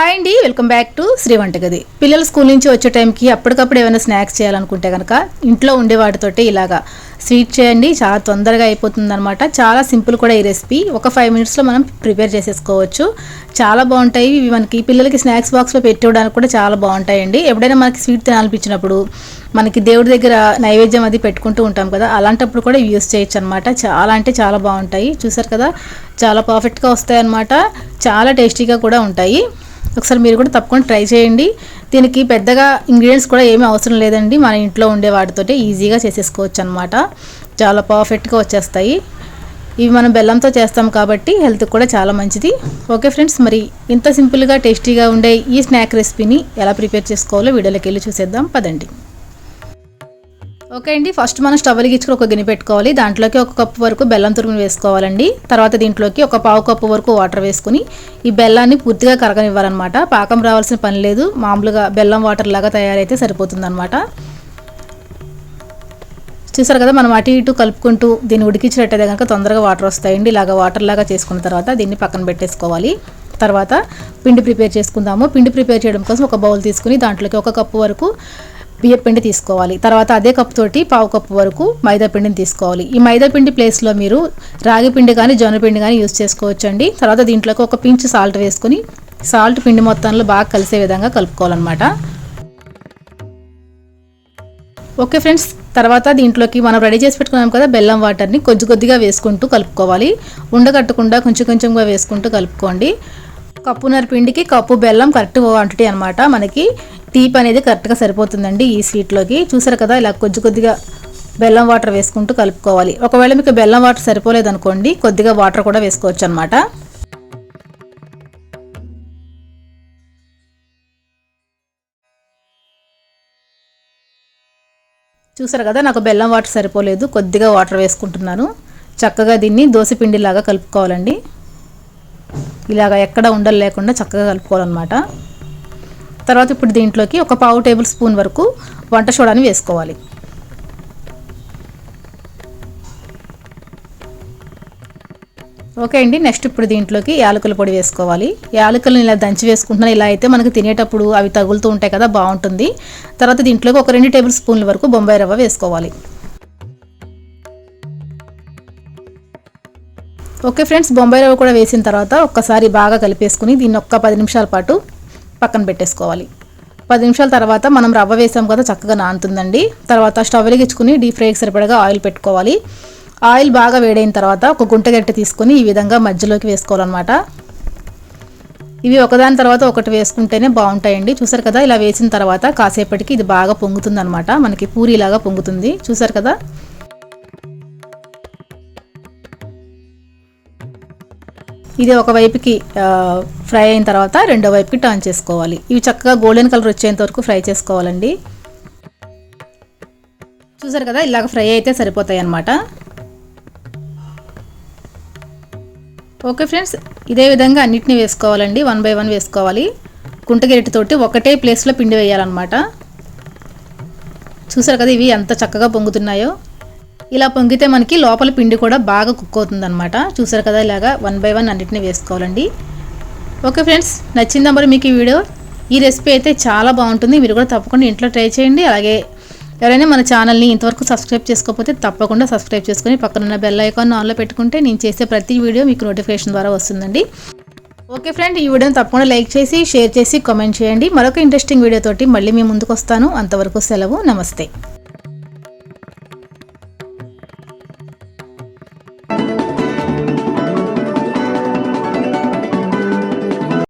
Hi అండి welcome back to Shri వంటగది. పిల్లలు స్కూల్ నుంచి వచ్చే టైంకి అప్పటికప్పుడు ఏమైనా స్నాక్స్ చేయాలనుకుంటే కనుక ఇంట్లో ఉండే వాటితోటి ఇలాగా స్వీట్ చేయండి చాలా తొందరగా అయిపోతుంది అనమాట చాలా సింపుల్ కూడా ఈ రెసిపీ. ఒక ఫైవ్ మినిట్స్లో మనం ప్రిపేర్ చేసేసుకోవచ్చు. చాలా బాగుంటాయి. ఇవి మనకి పిల్లలకి స్నాక్స్ బాక్స్లో పెట్టడానికి కూడా చాలా బాగుంటాయండి. ఎప్పుడైనా మనకి స్వీట్ తినాలనిపించినప్పుడు మనకి దేవుడి దగ్గర నైవేద్యం అది పెట్టుకుంటూ ఉంటాం కదా అలాంటప్పుడు కూడా యూస్ చేయొచ్చు అనమాట చాలా అంటే చాలా బాగుంటాయి. చూసారు కదా చాలా పర్ఫెక్ట్గా వస్తాయి అన్నమాట చాలా టేస్టీగా కూడా ఉంటాయి. ఒకసారి మీరు కూడా తప్పకుండా ట్రై చేయండి. దీనికి పెద్దగా ఇంగ్రీడియంట్స్ కూడా ఏమీ అవసరం లేదండి. మన ఇంట్లో ఉండే వాటితోటే ఈజీగా చేసేసుకోవచ్చు అనమాట చాలా పర్ఫెక్ట్గా వచ్చేస్తాయి. ఇవి మనం బెల్లంతో చేస్తాం కాబట్టి హెల్త్కి కూడా చాలా మంచిది. ఓకే ఫ్రెండ్స్ మరి ఇంత సింపుల్గా టేస్టీగా ఉండే ఈ స్నాక్ రెసిపీని ఎలా ప్రిపేర్ చేసుకోవాలో వీడియోలోకి వెళ్ళి చూసేద్దాం. పదండి. ఓకే అండి. ఫస్ట్ మనం స్టవ్ వెలిగించుకుని ఒక గిన్నె పెట్టుకోవాలి. దాంట్లోకి ఒక కప్పు వరకు బెల్లం తురుము వేసుకోవాలండి. తర్వాత దీంట్లోకి ఒక పావు కప్పు వరకు వాటర్ వేసుకుని ఈ బెల్లాన్ని పూర్తిగా కరగనివ్వాలన్నమాట. పాకం రావాల్సిన పని లేదు. మామూలుగా బెల్లం వాటర్ లాగా తయారైతే సరిపోతుందన్నమాట. చూసారు కదా మనం అటు ఇటు కలుపుకుంటూ దీన్ని ఉడికించినట్టయితే కనుక తొందరగా వాటర్ వస్తాయండి. ఇలాగ వాటర్ లాగా చేసుకున్న తర్వాత దీన్ని పక్కన పెట్టేసుకోవాలి. తర్వాత పిండి ప్రిపేర్ చేసుకుందాము. పిండి ప్రిపేర్ చేయడం కోసం ఒక బౌల్ తీసుకుని దాంట్లోకి ఒక కప్పు వరకు బియ్యపిండి తీసుకోవాలి. తర్వాత అదే కప్పు తోటి పావు కప్పు వరకు మైదా పిండిని తీసుకోవాలి. ఈ మైదా పిండి ప్లేస్లో మీరు రాగి పిండి కానీ జొన్నపిండి కానీ యూజ్ చేసుకోవచ్చు అండి తర్వాత దీంట్లోకి ఒక పించ్ సాల్ట్ వేసుకుని సాల్ట్ పిండి మొత్తంలో బాగా కలిసే విధంగా కలుపుకోవాలన్నమాట. ఓకే ఫ్రెండ్స్ తర్వాత దీంట్లోకి మనం రెడీ చేసి పెట్టుకున్నాం కదా బెల్లం వాటర్ని కొద్ది కొద్దిగా వేసుకుంటూ కలుపుకోవాలి. ఉండగట్టకుండా కొంచెం కొంచెంగా వేసుకుంటూ కలుపుకోండి. కప్పున్నర పిండికి కప్పు బెల్లం కరెక్ట్ క్వాంటిటీ అనమాట మనకి తీపి అనేది కరెక్ట్గా సరిపోతుందండి ఈ స్వీట్లోకి చూసారు కదా ఇలా కొద్ది కొద్దిగా బెల్లం వాటర్ వేసుకుంటూ కలుపుకోవాలి. ఒకవేళ మీకు బెల్లం వాటర్ సరిపోలేదు అనుకోండి కొద్దిగా వాటర్ కూడా వేసుకోవచ్చు అనమాట చూసారు కదా నాకు బెల్లం వాటర్ సరిపోలేదు కొద్దిగా వాటర్ వేసుకుంటున్నాను. చక్కగా దీన్ని పిండిలాగా కలుపుకోవాలండి. ఇలాగ ఎక్కడ ఉండలు లేకుండా చక్కగా కలుపుకోవాలన్నమాట. తర్వాత ఇప్పుడు దీంట్లోకి ఒక పావు టేబుల్ స్పూన్ వరకు వంట సోడాని వేసుకోవాలి. ఓకే అండి నెక్స్ట్ ఇప్పుడు దీంట్లోకి యాలకుల పొడి వేసుకోవాలి. యాలకులను ఇలా దంచి వేసుకుంటున్నాను. ఇలా అయితే మనకు తినేటప్పుడు అవి తగులుతూ ఉంటాయి కదా బాగుంటుంది. తర్వాత దీంట్లోకి ఒక రెండు టేబుల్ స్పూన్ల వరకు బొంబాయి రవ్వ వేసుకోవాలి. ఓకే ఫ్రెండ్స్ బొంబాయి రవ్వ కూడా వేసిన తర్వాత ఒక్కసారి బాగా కలిపేసుకుని దీన్ని ఒక్క పది నిమిషాల పాటు పక్కన పెట్టేసుకోవాలి. పది నిమిషాల తర్వాత మనం రవ్వ వేసాం కదా చక్కగా నానుతుందండి. తర్వాత స్టవ్ వెలిగించుకుని డీప్ ఫ్రైకి సరిపడగా ఆయిల్ పెట్టుకోవాలి. ఆయిల్ బాగా వేడైన తర్వాత ఒక గుంట గట్టి తీసుకొని ఈ విధంగా మధ్యలోకి వేసుకోవాలన్నమాట. ఇవి ఒకదాని తర్వాత ఒకటి వేసుకుంటేనే బాగుంటాయండి. చూసారు కదా ఇలా వేసిన తర్వాత కాసేపటికి ఇది బాగా పొంగుతుంది అనమాట మనకి పూరిలాగా పొంగుతుంది. చూసారు కదా? ఇది ఒక వైపుకి ఫ్రై అయిన తర్వాత రెండో వైపుకి టర్న్ చేసుకోవాలి. ఇవి చక్కగా గోల్డెన్ కలర్ వచ్చేంత వరకు ఫ్రై చేసుకోవాలండి. చూసారు కదా ఇలాగ ఫ్రై అయితే సరిపోతాయి అన్నమాట. ఓకే ఫ్రెండ్స్ ఇదే విధంగా అన్నిటిని వేసుకోవాలండి. వన్ బై వన్ వేసుకోవాలి. కుంటగిరిటితోటి ఒకటే ప్లేస్లో పిండి వేయాలన్నమాట. చూసారు కదా ఇవి ఎంత చక్కగా పొంగుతున్నాయో. ఇలా పొంగితే మనకి లోపల పిండి కూడా బాగా కుక్ అవుతుంది అనమాట చూసారు కదా ఇలాగా వన్ బై వన్ అన్నిటిని వేసుకోవాలండి. ఓకే ఫ్రెండ్స్ నచ్చిందా మరి మీకు ఈ వీడియో? ఈ రెసిపీ అయితే చాలా బాగుంటుంది. మీరు కూడా తప్పకుండా ఇంట్లో ట్రై చేయండి. అలాగే ఎవరైనా మన ఛానల్ని ఇంతవరకు సబ్స్క్రైబ్ చేసుకోకపోతే తప్పకుండా సబ్స్క్రైబ్ చేసుకొని పక్కనున్న బెల్ ఐకాన్ ఆన్లో పెట్టుకుంటే నేను చేసే ప్రతి వీడియో మీకు నోటిఫికేషన్ ద్వారా వస్తుందండి. ఓకే ఫ్రెండ్ ఈ వీడియోని తప్పకుండా లైక్ చేసి షేర్ చేసి కామెంట్ చేయండి. మరొక ఇంట్రెస్టింగ్ వీడియోతోటి మళ్ళీ మీ ముందుకు వస్తాను. అంతవరకు సెలవు నమస్తే.